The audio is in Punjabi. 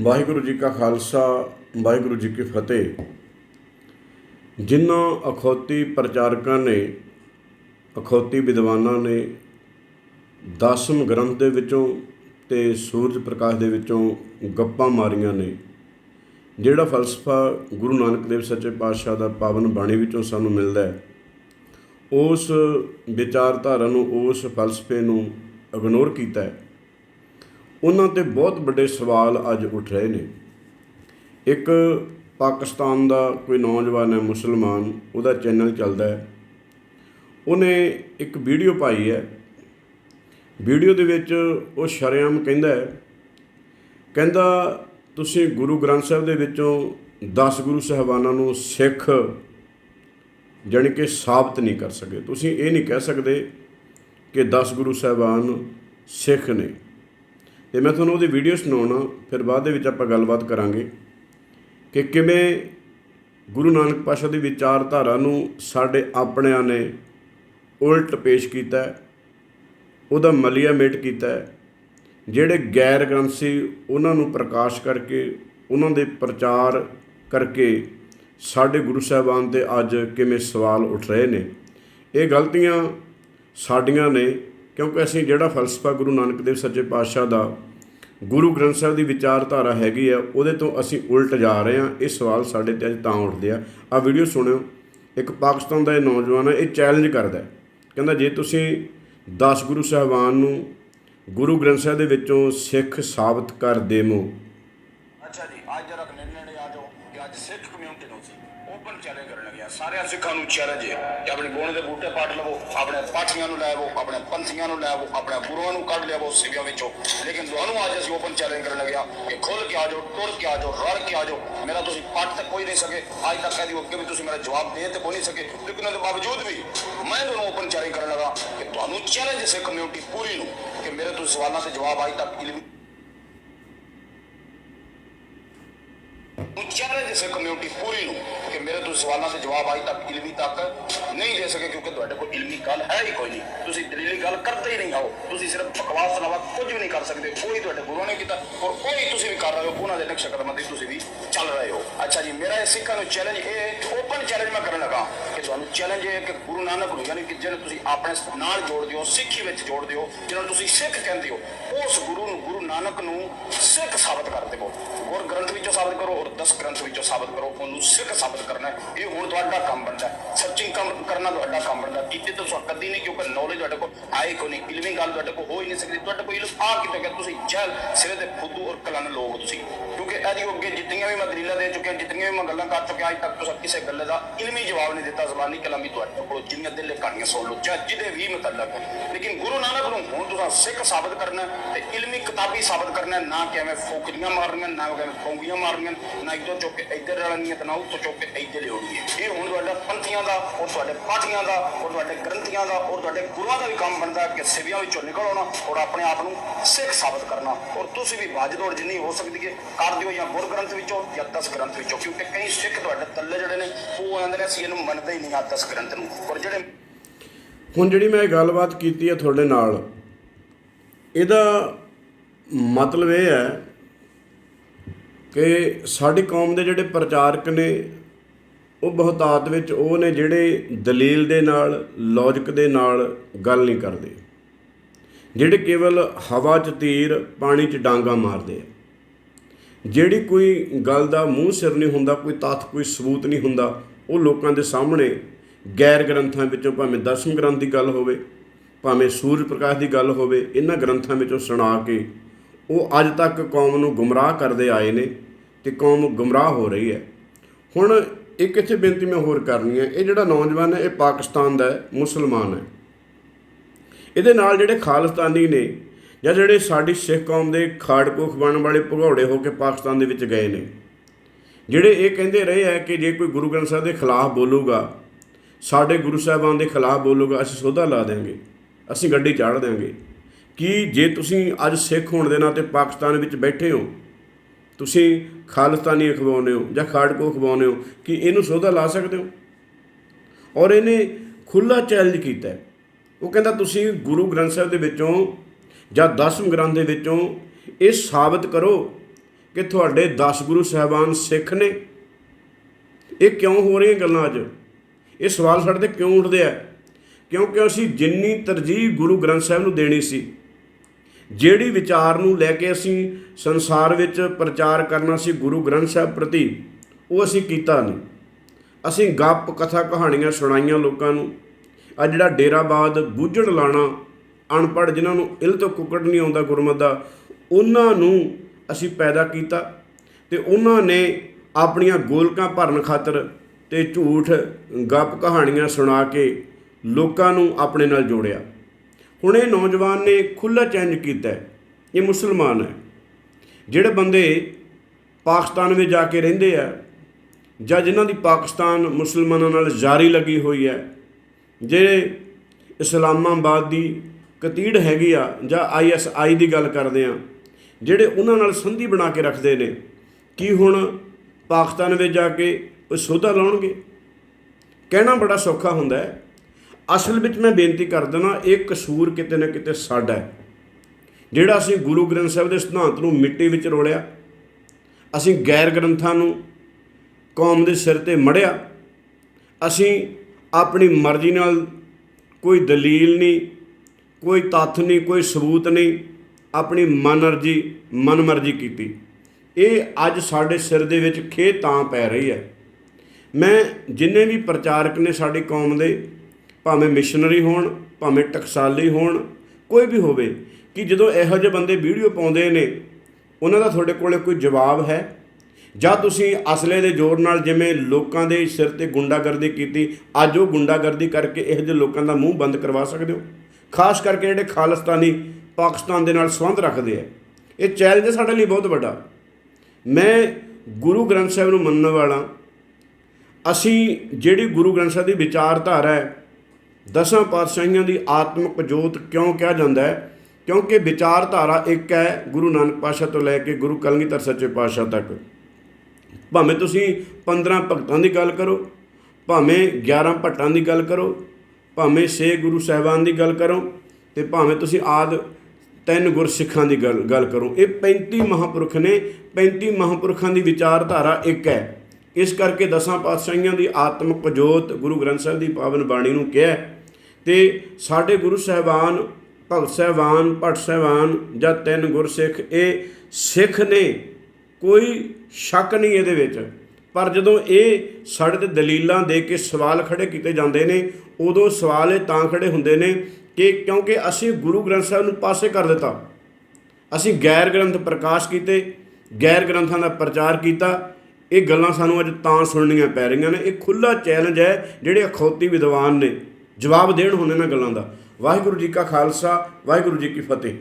ਵਾਹਿਗੁਰੂ ਜੀ ਕਾ ਖਾਲਸਾ, ਵਾਹਿਗੁਰੂ ਜੀ ਕੀ ਫਤਿਹ। ਜਿਨ੍ਹਾਂ ਅਖੌਤੀ ਪ੍ਰਚਾਰਕਾਂ ਨੇ, ਅਖੌਤੀ ਵਿਦਵਾਨਾਂ ਨੇ ਦਸਮ ਗ੍ਰੰਥ ਦੇ ਵਿੱਚੋਂ ਤੇ ਸੂਰਜ ਪ੍ਰਕਾਸ਼ ਦੇ ਵਿੱਚੋਂ ਗੱਪਾਂ ਮਾਰੀਆਂ ਨੇ, ਜਿਹੜਾ ਫਲਸਫਾ ਗੁਰੂ ਨਾਨਕ ਦੇਵ ਸੱਚੇ ਪਾਤਸ਼ਾਹ ਦਾ ਪਾਵਨ ਬਾਣੀ ਵਿੱਚੋਂ ਸਾਨੂੰ ਮਿਲਦਾ ਹੈ। ਉਸ ਵਿਚਾਰਧਾਰਾ ਨੂੰ, ਉਸ ਫਲਸਫੇ ਨੂੰ ਇਗਨੋਰ ਕੀਤਾ ਹੈ। ਉਹਨਾਂ ਤੇ ਬਹੁਤ ਵੱਡੇ ਸਵਾਲ ਅੱਜ ਉੱਠ ਰਹੇ ਨੇ। ਇੱਕ ਪਾਕਿਸਤਾਨ ਦਾ ਕੋਈ ਨੌਜਵਾਨ ਹੈ, ਮੁਸਲਮਾਨ, ਉਹਦਾ ਚੈਨਲ ਚੱਲਦਾ ਹੈ। ਉਹਨੇ ਇੱਕ ਵੀਡੀਓ ਪਾਈ ਹੈ। ਵੀਡੀਓ ਦੇ ਵਿੱਚ ਉਹ ਸ਼ਰੇਆਮ ਕਹਿੰਦਾ ਹੈ, ਕਹਿੰਦਾ, ਤੁਸੀਂ ਗੁਰੂ ਗ੍ਰੰਥ ਸਾਹਿਬ ਦੇ ਵਿੱਚੋਂ 10 ਗੁਰੂ ਸਾਹਿਬਾਨਾਂ ਨੂੰ ਸਿੱਖ ਜਾਣੀ ਕਿ ਸਾਬਤ ਨਹੀਂ ਕਰ ਸਕੇ। ਤੁਸੀਂ ਇਹ ਨਹੀਂ ਕਹਿ ਸਕਦੇ ਕਿ 10 ਗੁਰੂ ਸਾਹਿਬਾਨ ਸਿੱਖ ਨੇ। ਤੇ ਮੈਂ ਤੁਹਾਨੂੰ ਉਹਦੀ ਵੀਡੀਓ ਸੁਣਾਉਣਾ, ਫਿਰ ਬਾਅਦ ਦੇ ਵਿੱਚ ਆਪਾਂ ਗੱਲਬਾਤ ਕਰਾਂਗੇ ਕਿ ਕਿਵੇਂ ਗੁਰੂ ਨਾਨਕ ਪਾਸ਼ਾ ਦੀ ਵਿਚਾਰਧਾਰਾ ਨੂੰ ਸਾਡੇ ਆਪਣਿਆਂ ਨੇ ਉਲਟ ਪੇਸ਼ ਕੀਤਾ ਉਹਦਾ ਮਲੀਆ ਮੇਟ ਕੀਤਾ ਜਿਹੜੇ ਗੈਰ ਗ੍ਰੰਥ ਸੀ ਉਹਨਾਂ ਨੂੰ ਪ੍ਰਕਾਸ਼ ਕਰਕੇ, ਉਹਨਾਂ ਦੇ ਪ੍ਰਚਾਰ ਕਰਕੇ ਸਾਡੇ ਗੁਰੂ ਸਾਹਿਬਾਨ ਤੇ ਅੱਜ ਕਿਵੇਂ ਸਵਾਲ ਉੱਠ ਰਹੇ ਨੇ। ਇਹ ਗਲਤੀਆਂ ਸਾਡੀਆਂ ਨੇ ਕਿਉਂਕਿ ਅਸੀਂ ਜਿਹੜਾ ਫਲਸਫਾ ਗੁਰੂ ਨਾਨਕ ਦੇਵ ਸੱਚੇ ਪਾਤਸ਼ਾਹ ਦਾ ਗੁਰੂ ਗ੍ਰੰਥ ਸਾਹਿਬ ਦੀ ਵਿਚਾਰਧਾਰਾ ਹੈਗੀ ਆ, ਉਹਦੇ ਤੋਂ ਅਸੀਂ ਉਲਟ ਜਾ ਰਹੇ ਹਾਂ। ਇਹ ਸਵਾਲ ਸਾਡੇ ਤੇ ਅੱਜ ਤਾਂ ਉੱਠਦੇ ਆ। ਆ ਵੀਡੀਓ ਸੁਣਿਓ। ਇੱਕ ਪਾਕਿਸਤਾਨ ਦਾ ਇਹ ਨੌਜਵਾਨ ਹੈ ਇਹ ਚੈਲੰਜ ਕਰਦਾ ਕਹਿੰਦਾ, ਜੇ ਤੁਸੀਂ 10 ਗੁਰੂ ਸਾਹਿਬਾਨ ਨੂੰ ਗੁਰੂ ਗ੍ਰੰਥ ਸਾਹਿਬ ਦੇ ਵਿੱਚੋਂ ਸਿੱਖ ਸਾਬਤ ਕਰ ਦੇਵੋ ਨਿਰਣੇ ਆ ਜਾਓ ਕਿ ਅੱਜ ਸਿੱਖ ਕਮਿਊਨਿਟੀ ਨੂੰ ਸੀ ਓਪਨ ਚੈਲੰਜ ਕਰਨ ਲੱਗਿਆ ਸਾਰਿਆਂ ਸਿੱਖਾਂ ਨੂੰ ਚੈਲੰਜ ਹੈ ਕਿ ਆਪਣੇ ਗੋਣੇ ਦੇ ਬੂਟੇ ਪੱਟ ਲਵੋ ਆਪਣੇ ਪਾਠੀਆਂ ਨੂੰ ਲੈ ਆਵੋ ਆਪਣੇ ਪੰਥੀਆਂ ਨੂੰ ਲੈ ਆਵੋ ਆਪਣੇ ਗੁਰੂਆਂ ਨੂੰ ਕੱਢ ਲਿਆਵੋ ਸਿਵਿਆਂ ਵਿੱਚੋਂ ਲੇਕਿਨ ਤੁਹਾਨੂੰ ਅੱਜ ਅਸੀਂ ਓਪਨ ਚੈਲੰਜ ਕਰਨ ਲੱਗਿਆ ਕਿ ਖੁੱਲ ਕੇ ਆ ਜਾਓ ਟੁਰ ਕੇ ਆ ਜਾਓ ਰਲ ਕੇ ਆ ਜਾਓ ਮੇਰਾ ਤੁਸੀਂ ਪੱਟ ਤੱਕ ਕੋਈ ਨਹੀਂ ਸਕੇ ਅੱਜ ਤੱਕ ਕਦੀ ਅੱਗੇ ਵੀ ਤੁਸੀਂ ਮੇਰਾ ਜਵਾਬ ਦੇ ਤੇ ਕੋਈ ਨਹੀਂ ਸਕੇ ਲੇਕਿਨ ਉਹਦੇ ਬਾਵਜੂਦ ਵੀ ਮੈਂ ਤੁਹਾਨੂੰ ਓਪਨ ਚੈਲੰਜ ਕਰਨ ਲੱਗਾ ਕਿ ਤੁਹਾਨੂੰ ਚੈਲੰਜ ਸੇ ਕਮਿਊਨਿਟੀ ਪੂਰੀ ਨੂੰ ਕਿ ਮੇਰੇ ਤੁਸੀਂ ਸਵਾਲਾਂ ਦੇ ਜਵਾਬ ਅੱਜ ਤੱਕ ਇਲਮੀ ਚੈਲੰਜ ਸੇ ਕਮਿਊਨਿਟੀ ਪੂਰੀ ਨੂੰ ਕਿ ਮੇਰੇ ਤੁਸੀਂ ਸਵਾਲਾਂ ਦੇ ਜਵਾਬ ਅੱਜ ਤੱਕ ਇਲਮੀ ਤੱਕ ਨਹੀਂ ਦੇ ਸਕੇ ਕਿਉਂਕਿ ਤੁਹਾਡੇ ਕੋਲ ਇਲਮੀ ਗੱਲ ਹੈ ਹੀ ਕੋਈ ਨਹੀਂ। ਤੁਸੀਂ ਦਲੀਲੀ ਗੱਲ ਕਰਦੇ ਹੀ ਨਹੀਂ ਆਓ। ਤੁਸੀਂ ਸਿਰਫ ਬਕਵਾਸ ਤੋਂ ਕੁਝ ਵੀ ਨਹੀਂ ਕਰ ਸਕਦੇ। ਕੋਈ ਤੁਹਾਡੇ ਗੁਰੂ ਨੇ ਕੀਤਾ ਔਰ ਕੋਈ ਤੁਸੀਂ ਵੀ ਕਰ ਰਹੇ ਹੋ, ਉਹਨਾਂ ਦੇ ਨਕਸ਼ ਕਦਮਾਂ ਤੇ ਤੁਸੀਂ ਵੀ ਚੱਲ ਰਹੇ ਹੋ। ਅੱਛਾ ਜੀ, ਮੇਰਾ ਇਹ ਸਿੱਖਾਂ ਨੂੰ ਚੈਲੰਜ ਇਹ ਓਪਨ ਚੈਲੰਜ ਮੈਂ ਕਰਨ ਲੱਗਾ। ਕਿ ਤੁਹਾਨੂੰ ਚੈਲੰਜ ਇਹ ਕਿ ਗੁਰੂ ਨਾਨਕ ਨੂੰ, ਯਾਨੀ ਕਿ ਜਿਹਨੂੰ ਤੁਸੀਂ ਆਪਣੇ ਨਾਲ ਜੋੜਦੇ ਹੋ, ਸਿੱਖੀ ਵਿੱਚ ਜੋੜਦੇ ਹੋ, ਜਿਹਨੂੰ ਤੁਸੀਂ ਸਿੱਖ ਕਹਿੰਦੇ ਹੋ, ਉਸ ਗੁਰੂ ਨੂੰ, ਗੁਰੂ ਨਾਨਕ ਨੂੰ ਸਿੱਖ ਸਾਬਤ ਕਰ ਦੇਵੋ। ਗੁਰ ਗ੍ਰੰਥ ਵਿੱਚੋਂ ਸਾਬਤ ਕਰੋ ਔਰ 10 ਗ੍ਰੰਥ ਵਿੱਚੋਂ ਸਾਬਤ ਕਰੋ, ਉਹਨੂੰ ਸਿੱਖ ਸਾਬਤ ਕਰਨਾ ਇਹ ਹੁਣ ਤੁਹਾਡਾ ਕੰਮ ਬਣਦਾ ਸਰਚਿੰਗ ਕੰਮ ਕਰਨਾ ਤੁਹਾਡਾ ਕੰਮ ਬਣਦਾ ਕੀਤੇ ਤਾਂ ਤੁਹਾਨੂੰ ਕਦੀ ਨਹੀਂ ਕਿਉਂਕਿ ਨੌਲੇਜ ਤੁਹਾਡੇ ਕੋਲ ਆਈ ਕੋਈ ਨਹੀਂ। ਇਲਮੀ ਗੱਲ ਤੁਹਾਡੇ ਕੋਲ ਹੋ ਹੀ ਨਹੀਂ ਸਕਦੀ। ਤੁਹਾਡੇ ਕੋਲ ਇਲਮ ਆ ਕਿਤੋਂ ਗਿਆ, ਤੁਸੀਂ ਜਹਿਲ, ਸਿਰੇ ਦੇ ਫੁੱਦੂ ਔਰ ਕਲਨ ਲੋਕ ਤੁਸੀਂ। ਕਿਉਂਕਿ ਇਹਦੀ ਅੱਗੇ ਜਿੰਨੀਆਂ ਵੀ ਮੈਂ ਦਲੀਲਾਂ ਦੇ ਚੁੱਕਿਆ, ਜਿੰਨੀਆਂ ਵੀ ਮੈਂ ਗੱਲਾਂ ਕਰ ਚੁੱਕਿਆ, ਅੱਜ ਤੱਕ ਤੁਸੀਂ ਕਿਸੇ ਗੱਲ ਦਾ ਇਲਮੀ ਜਵਾਬ ਨਹੀਂ ਦਿੱਤਾ, ਜ਼ਬਾਨੀ ਕਲਾਮੀ ਤੁਹਾਡੇ ਕੋਲ। ਜਿੰਨੀਆਂ ਦਿਲੇ ਕਹਾਣੀਆਂ ਸੁਣ ਲਓ, ਚਾਹੇ ਜਿਹਦੇ ਵੀ ਮੁਤਲਕ ਲੇਕਿਨ ਗੁਰੂ ਨਾਨਕ ਨੂੰ ਹੁਣ ਤੁਸੀਂ ਸਿੱਖ ਸਾਬਤ ਕਰਨਾ ਤੇ ਇਲਮੀ ਕਿਤਾਬੀ ਸਾਬਤ ਕਰਨਾ ਨਾ ਕਿਵੇਂ ਫੋਕਰੀਆਂ ਮਾਰਨੀਆਂ, ਨਾ ਕਿਵੇਂ ਫੋਂਗੀਆਂ ਮਾਰਨੀਆਂ, ਨਾ ਇੱਧਰ ਚੁੱਕ ਕੇ ਇੱਧਰ ਰਲਣੀਆਂ ਤੇ ਨਾ ਉੱਥੋਂ ਚੁੱਕ ਕੇ ਇੱਧਰ ਲਿਆਉਣੀ ਹੈ। ਇਹ ਹੁਣ ਤੁਹਾਡਾ ਪੰਥੀਆਂ ਦਾ ਔਰ ਤੁਹਾਡੇ ਪਾਠੀਆਂ ਦਾ ਔਰ ਤੁਹਾਡੇ ਗ੍ਰੰਥੀਆਂ ਦਾ ਔਰ ਤੁਹਾਡੇ ਗੁਰੂਆਂ ਦਾ ਵੀ ਕੰਮ ਬਣਦਾ ਕਿ ਸਿਵਿਆਂ ਵਿੱਚੋਂ ਨਿਕਲ ਆਉਣਾ ਔਰ ਆਪਣੇ ਆਪ ਨੂੰ ਸਿੱਖ ਸਾਬਤ ਕਰਨਾ। ਔਰ ਤੁਸੀਂ ਵੀ ਬਾਜ ਜਿੰਨੀ ਹੋ ਸਕਦੀ ਹੈ, ਕਰ ਦਿਓ ਜਾਂ ਗੁਰ ਗ੍ਰੰਥ ਵਿੱਚੋਂ ਜਾਂ ਦਸ ਗ੍ਰੰਥ ਵਿੱਚੋਂ, ਕਿਉਂਕਿ ਕਈ ਸਿੱਖ ਤੁਹਾਡੇ ਤੱਲੇ ਜਿਹੜੇ ਨੇ, ਉਹ ਆਂਦੇ ਨੇ, ਅਸੀਂ ਇਹਨੂੰ ਮੰਨਦੇ ਹੀ ਨਹੀਂ ਆ ਦਸ ਗ੍ਰੰਥ ਨੂੰ। ਔਰ ਜਿਹੜੇ ਹੁਣ ਜਿਹੜੀ ਮੈਂ ਗੱਲਬਾਤ ਕੀਤੀ ਹੈ ਤੁਹਾਡੇ ਨਾਲ, ਇਹਦਾ ਮਤਲਬ ਇਹ ਹੈ ਕਿ ਸਾਡੀ ਕੌਮ ਦੇ ਜਿਹੜੇ ਪ੍ਰਚਾਰਕ ਨੇ, ਉਹ ਬਹੁਤਾਤ ਵਿੱਚ ਉਹ ਨੇ ਜਿਹੜੇ ਦਲੀਲ ਦੇ ਨਾਲ, ਲੌਜੀਕ ਦੇ ਨਾਲ ਗੱਲ ਨਹੀਂ ਕਰਦੇ। ਜਿਹੜੇ ਕੇਵਲ ਹਵਾ 'ਚ ਤੀਰ, ਪਾਣੀ 'ਚ ਡਾਂਗਾ ਮਾਰਦੇ ਆ। ਜਿਹੜੀ ਕੋਈ ਗੱਲ ਦਾ ਮੂੰਹ ਸਿਰ ਨਹੀਂ ਹੁੰਦਾ, ਕੋਈ ਤੱਥ, ਕੋਈ ਸਬੂਤ ਨਹੀਂ ਹੁੰਦਾ, ਉਹ ਲੋਕਾਂ ਦੇ ਸਾਹਮਣੇ ਗੈਰ ਗ੍ਰੰਥਾਂ ਵਿੱਚੋਂ ਭਾਵੇਂ ਦਸਮ ਗ੍ਰੰਥ ਦੀ ਗੱਲ ਹੋਵੇ, ਭਾਵੇਂ ਸੂਰਜ ਪ੍ਰਕਾਸ਼ ਦੀ ਗੱਲ ਹੋਵੇ, ਇਹਨਾਂ ਗ੍ਰੰਥਾਂ ਵਿੱਚੋਂ ਸੁਣਾ ਕੇ ਉਹ ਅੱਜ ਤੱਕ ਕੌਮ ਨੂੰ ਗੁੰਮਰਾਹ ਕਰਦੇ ਆਏ ਨੇ। ਤੇ ਕੌਮ ਗੁੰਮਰਾਹ ਹੋ ਰਹੀ ਹੈ। ਹੁਣ ਇੱਕ ਇੱਥੇ ਬੇਨਤੀ ਮੈਂ ਹੋਰ ਕਰਨੀ ਹੈ। ਇਹ ਜਿਹੜਾ ਨੌਜਵਾਨ ਹੈ, ਇਹ ਪਾਕਿਸਤਾਨ ਦਾ ਹੈ, ਮੁਸਲਮਾਨ ਹੈ। ਇਹਦੇ ਨਾਲ ਜਿਹੜੇ ਖਾਲਿਸਤਾਨੀ ਨੇ ਜਾਂ ਜਿਹੜੇ ਸਾਡੀ ਸਿੱਖ ਕੌਮ ਦੇ ਖਾੜਕੂਖ ਬਣਨ ਵਾਲੇ ਭਗੌੜੇ ਹੋ ਕੇ ਪਾਕਿਸਤਾਨ ਦੇ ਵਿੱਚ ਗਏ ਨੇ, ਜਿਹੜੇ ਇਹ ਕਹਿੰਦੇ ਰਹੇ ਹੈ ਕਿ ਜੇ ਕੋਈ ਗੁਰੂ ਗ੍ਰੰਥ ਸਾਹਿਬ ਦੇ ਖਿਲਾਫ ਬੋਲੂਗਾ, ਸਾਡੇ ਗੁਰੂ ਸਾਹਿਬਾਨ ਦੇ ਖਿਲਾਫ ਬੋਲੂਗਾ, ਅਸੀਂ ਸੋਧਾ ਲਾ ਦੇਾਂਗੇ ਅਸੀਂ ਗੱਡੀ ਚਾੜ ਦੇਾਂਗੇ ਕਿ ਜੇ ਤੁਸੀਂ ਅੱਜ ਸਿੱਖ ਹੋਣ ਦੇ ਨਾਤੇ ਪਾਕਿਸਤਾਨ ਵਿੱਚ ਬੈਠੇ ਹੋ ਤੁਸੀਂ ਖਾਲਿਸਤਾਨੀ ਅਖਵਾਉਂਦੇ ਹੋ ਜਾਂ ਖਾੜਕੋ ਅਖਵਾਉਂਦੇ ਹੋ, ਕਿ ਇਹਨੂੰ ਸੋਧਾ ਲਾ ਸਕਦੇ ਹੋ? ਔਰ ਇਹਨੇ ਖੁੱਲਾ ਚੈਲੰਜ ਕੀਤਾ ਉਹ ਕਹਿੰਦਾ ਤੁਸੀਂ ਗੁਰੂ ਗ੍ਰੰਥ ਸਾਹਿਬ ਦੇ ਵਿੱਚੋਂ ਜਾਂ ਦਸਮ ਗ੍ਰੰਥ ਦੇ ਵਿੱਚੋਂ ਇਹ ਸਾਬਤ ਕਰੋ ਕਿ ਤੁਹਾਡੇ 10 ਗੁਰੂ ਸਾਹਿਬਾਨ ਸਿੱਖ ਨੇ। ਇਹ ਕਿਉਂ ਹੋ ਰਹੀਆਂ ਗੱਲਾਂ ਅੱਜ? ਇਹ ਸਵਾਲ ਸਾਡੇ ਤੇ ਕਿਉਂ ਉੱਠਦੇ ਆ? ਕਿਉਂਕਿ ਅਸੀਂ ਜਿੰਨੀ ਤਰਜੀਹ ਗੁਰੂ ਗ੍ਰੰਥ ਸਾਹਿਬ ਨੂੰ ਦੇਣੀ ਸੀ ਜਿਹੜੀ ਵਿਚਾਰ ਨੂੰ ਲੈ ਕੇ ਅਸੀਂ ਸੰਸਾਰ ਵਿੱਚ ਪ੍ਰਚਾਰ ਕਰਨਾ ਸੀ ਗੁਰੂ ਗ੍ਰੰਥ ਸਾਹਿਬ ਪ੍ਰਤੀ, ਉਹ ਅਸੀਂ ਕੀਤਾ ਨਹੀਂ। ਅਸੀਂ ਗੱਪ ਕਥਾ ਕਹਾਣੀਆਂ ਸੁਣਾਈਆਂ ਲੋਕਾਂ ਨੂੰ। ਆ ਜਿਹੜਾ ਡੇਰਾਬਾਦ ਬੁੱਝੜ ਲਾਣਾ, ਅਨਪੜ੍ਹ ਜਿਨ੍ਹਾਂ ਨੂੰ ਇਲ ਤੋਂ ਕੁੱਕੜ ਨਹੀਂ ਆਉਂਦਾ ਗੁਰਮਤ ਦਾ, ਉਹਨਾਂ ਨੂੰ ਅਸੀਂ ਪੈਦਾ ਕੀਤਾ ਤੇ ਉਹਨਾਂ ਨੇ ਆਪਣੀਆਂ ਗੋਲਕਾਂ ਭਰਨ ਖਾਤਰ ਤੇ ਝੂਠ ਗੱਪ ਕਹਾਣੀਆਂ ਸੁਣਾ ਕੇ ਲੋਕਾਂ ਨੂੰ ਆਪਣੇ ਨਾਲ ਜੋੜਿਆ। ਹੁਣ ਇਹ ਨੌਜਵਾਨ ਨੇ ਖੁੱਲ੍ਹਾ ਚੈਲੰਜ ਕੀਤਾ ਇਹ ਮੁਸਲਮਾਨ ਹੈ। ਜਿਹੜੇ ਬੰਦੇ ਪਾਕਿਸਤਾਨ ਵਿੱਚ ਜਾ ਕੇ ਰਹਿੰਦੇ ਆ ਜਾਂ ਜਿਨ੍ਹਾਂ ਦੀ ਪਾਕਿਸਤਾਨ ਮੁਸਲਮਾਨਾਂ ਨਾਲ ਜਾਰੀ ਲੱਗੀ ਹੋਈ ਹੈ ਜਿਹੜੇ ਇਸਲਾਮਾਬਾਦ ਦੀ ਕਤੀੜ ਹੈਗੀ ਆ ਜਾਂ ਆਈਐਸਆਈ ਦੀ ਗੱਲ ਕਰਦੇ ਆ, ਜਿਹੜੇ ਉਹਨਾਂ ਨਾਲ ਸੰਧੀ ਬਣਾ ਕੇ ਰੱਖਦੇ ਨੇ, ਕੀ ਹੁਣ ਪਾਕਿਸਤਾਨ ਵਿੱਚ ਜਾ ਕੇ ਉਹ ਸੋਧਾ ਲਾਉਣਗੇ? ਕਹਿਣਾ ਬੜਾ ਸੌਖਾ ਹੁੰਦਾ ਹੈ। ਅਸਲ ਵਿੱਚ ਮੈਂ ਬੇਨਤੀ ਕਰ ਦਿੰਦਾ, ਇਹ ਕਸੂਰ ਕਿਤੇ ਨਾ ਕਿਤੇ ਸਾਡਾ ਹੈ। ਜਿਹੜਾ ਅਸੀਂ ਗੁਰੂ ਗ੍ਰੰਥ ਸਾਹਿਬ ਦੇ ਸਿਧਾਂਤ ਨੂੰ ਮਿੱਟੀ ਵਿੱਚ ਰੋਲਿਆ, ਅਸੀਂ ਗੈਰ ਗ੍ਰੰਥਾਂ ਨੂੰ ਕੌਮ ਦੇ ਸਿਰ ਤੇ ਮੜਿਆ, ਅਸੀਂ ਆਪਣੀ ਮਰਜ਼ੀ ਨਾਲ ਕੋਈ ਦਲੀਲ ਨਹੀਂ, ਕੋਈ ਤੱਥ ਨਹੀਂ, ਕੋਈ ਸਬੂਤ ਨਹੀਂ, ਆਪਣੀ ਮਨਰਜੀ, ਮਨਮਰਜ਼ੀ ਕੀਤੀ। ਇਹ ਅੱਜ ਸਾਡੇ ਸਿਰ ਦੇ ਵਿੱਚ ਖੇ ਤਾਂ ਪੈ ਰਹੀ ਹੈ। ਮੈਂ ਜਿੰਨੇ ਵੀ ਪ੍ਰਚਾਰਕ ਨੇ ਸਾਡੀ ਕੌਮ ਦੇ ਭਾਵੇਂ ਮਿਸ਼ਨਰੀ ਹੋਣ, ਭਾਵੇਂ ਟਕਸਾਲੀ ਹੋਣ, ਕੋਈ ਵੀ ਹੋਵੇ, ਕਿ ਜਦੋਂ ਇਹੋ ਜਿਹੇ ਬੰਦੇ ਵੀਡੀਓ ਪਾਉਂਦੇ ਨੇ, ਉਹਨਾਂ ਦਾ ਤੁਹਾਡੇ ਕੋਲੇ ਕੋਈ ਜਵਾਬ ਹੈ? ਜਾਂ ਤੁਸੀਂ ਅਸਲੇ ਦੇ ਜ਼ੋਰ ਨਾਲ ਜਿਵੇਂ ਲੋਕਾਂ ਦੇ ਸਿਰ ਤੇ ਗੁੰਡਾਗਰਦੀ ਕੀਤੀ, ਅੱਜ ਉਹ ਗੁੰਡਾਗਰਦੀ ਕਰਕੇ ਇਹੋ ਜਿਹੇ ਲੋਕਾਂ ਦਾ ਮੂੰਹ ਬੰਦ ਕਰਵਾ ਸਕਦੇ ਹੋ? ਖਾਸ ਕਰਕੇ ਜਿਹੜੇ ਖਾਲਿਸਤਾਨੀ ਪਾਕਿਸਤਾਨ ਦੇ ਨਾਲ ਸੰਬੰਧ ਰੱਖਦੇ ਆ। ਇਹ ਚੈਲੰਜ ਸਾਡੇ ਲਈ ਬਹੁਤ ਵੱਡਾ। ਮੈਂ ਗੁਰੂ ਗ੍ਰੰਥ ਸਾਹਿਬ ਨੂੰ ਮੰਨਣ ਵਾਲਾ ਅਸੀਂ ਜਿਹੜੀ ਗੁਰੂ ਗ੍ਰੰਥ ਸਾਹਿਬ ਦੀ ਵਿਚਾਰਧਾਰਾ ਹੈ ਦਸਾਂ ਪਾਤਸ਼ਾਹੀਆਂ ਦੀ ਆਤਮਿਕ ਜੋਤ ਕਿਉਂ ਕਿਹਾ ਜਾਂਦਾ ਹੈ? ਕਿਉਂਕਿ ਵਿਚਾਰਧਾਰਾ ਇੱਕ ਹੈ ਗੁਰੂ ਨਾਨਕ ਪਾਤਸ਼ਾਹ ਤੋਂ ਲੈ ਕੇ ਗੁਰੂ ਕਲਗੀਧਰ ਸੱਚੇ ਪਾਤਸ਼ਾਹ ਤੱਕ। ਭਾਵੇਂ ਤੁਸੀਂ 15 ਭਗਤਾਂ ਦੀ ਗੱਲ ਕਰੋ, ਭਾਵੇਂ 11 ਭੱਟਾਂ ਦੀ ਗੱਲ ਕਰੋ, ਭਾਵੇਂ 6 ਗੁਰੂ ਸਾਹਿਬਾਨ ਦੀ ਗੱਲ ਕਰੋ ਤੇ ਭਾਵੇਂ ਤੁਸੀਂ ਆਦ ਤਿੰਨ ਗੁਰਸਿੱਖਾਂ ਦੀ ਗੱਲ ਗੱਲ ਕਰੋ, ਇਹ 35 ਮਹਾਂਪੁਰਖ ਨੇ 35 ਮਹਾਂਪੁਰਖਾਂ ਦੀ ਵਿਚਾਰਧਾਰਾ ਇੱਕ ਹੈ। ਇਸ ਕਰਕੇ ਦਸਾਂ ਪਾਤਸ਼ਾਹੀਆਂ ਦੀ ਆਤਮਿਕ ਜੋਤ ਗੁਰੂ ਗ੍ਰੰਥ ਸਾਹਿਬ ਦੀ ਪਾਵਨ ਬਾਣੀ ਨੂੰ ਕਿਹਾ ਤੇ ਸਾਡੇ ਗੁਰੂ ਸਾਹਿਬਾਨ, ਭਗਤ ਸਾਹਿਬਾਨ, ਭੱਟ ਸਾਹਿਬਾਨ ਜਾਂ ਤਿੰਨ ਗੁਰਸਿੱਖ, ਇਹ ਸਿੱਖ ਨੇ ਕੋਈ ਸ਼ੱਕ ਨਹੀਂ ਇਹਦੇ ਵਿੱਚ। ਪਰ ਜਦੋਂ ਇਹ ਸਾਡੇ ਤੇ ਦਲੀਲਾਂ ਦੇ ਕੇ ਸਵਾਲ ਖੜੇ ਕੀਤੇ ਜਾਂਦੇ ਨੇ, ਉਦੋਂ ਸਵਾਲ ਇਹ ਤਾਂ ਖੜੇ ਹੁੰਦੇ ਨੇ ਕਿ ਕਿਉਂਕਿ ਅਸੀਂ ਗੁਰੂ ਗ੍ਰੰਥ ਸਾਹਿਬ ਨੂੰ ਪਾਸੇ ਕਰ ਦਿੱਤਾ। ਅਸੀਂ ਗੈਰ ਗ੍ਰੰਥ ਪ੍ਰਕਾਸ਼ ਕੀਤੇ, ਗੈਰ ਗ੍ਰੰਥਾਂ ਦਾ ਪ੍ਰਚਾਰ ਕੀਤਾ ਇਹ ਗੱਲਾਂ ਸਾਨੂੰ ਅੱਜ ਤਾਂ ਸੁਣਨੀਆਂ ਪੈ ਰਹੀਆਂ ਨੇ। ਇਹ ਖੁੱਲਾ ਚੈਲੰਜ ਹੈ ਜਿਹੜੇ ਅਖੌਤੀ ਵਿਦਵਾਨ ਨੇ ਜਵਾਬ ਦੇਣ ਹੁਣ ਇਹਨਾਂ ਗੱਲਾਂ ਦਾ। ਵਾਹਿਗੁਰੂ ਜੀ ਕਾ ਖਾਲਸਾ, ਵਾਹਿਗੁਰੂ ਜੀ ਕੀ ਫਤਿਹ।